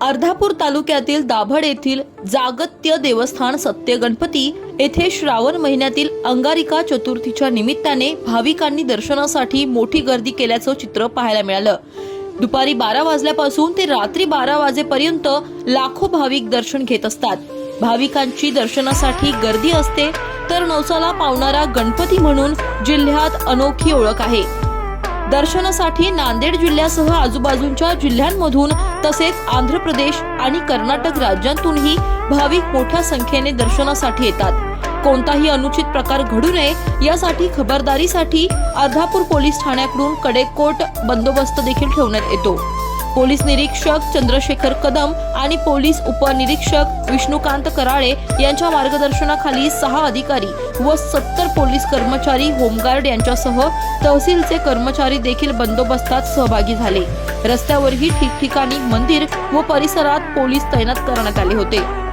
अर्धापूर तालुक्यातील दाभड येथील जागत्य देवस्थान सत्य गणपती येथे श्रावण महिन्यातील अंगारिका चतुर्थीच्या निमित्ताने भाविकांनी दर्शनासाठी मोठी गर्दी केल्याचं चित्र पाहायला मिळालं. दुपारी बारा वाजल्यापासून ते रात्री बारा वाजेपर्यंत लाखो भाविक दर्शन घेत असतात. भाविकांची दर्शनासाठी गर्दी असते तर नवसाला पावणारा गणपती म्हणून जिल्ह्यात अनोखी ओळख आहे. दर्शनासाठी नांदेड जिल्ह्यासह आजूबाजूच्या जिल्ह्यांमधून तसेच आंध्र प्रदेश आणि कर्नाटक राज्यांतूनही भाविक मोठ्या संख्येने दर्शनासाठी येतात. कोणताही अनुचित प्रकार घडू नये यासाठी खबरदारीसाठी अर्धापूर पोलीस ठाण्याकडून कडेकोट बंदोबस्त देखील ठेवण्यात येतो. पोलीस निरीक्षक चंद्रशेखर कदम आणि पोलीस उपनिरीक्षक विष्णुकांत कराळे यांच्या मार्गदर्शनाखाली सहा अधिकारी व सत्तर पोलीस कर्मचारी होमगार्ड यांच्यासह तहसीलचे कर्मचारी देखील बंदोबस्तात सहभागी झाले. रस्त्यावरही ठिकठिकाणी मंदिर व परिसरात पोलीस तैनात करण्यात आले होते.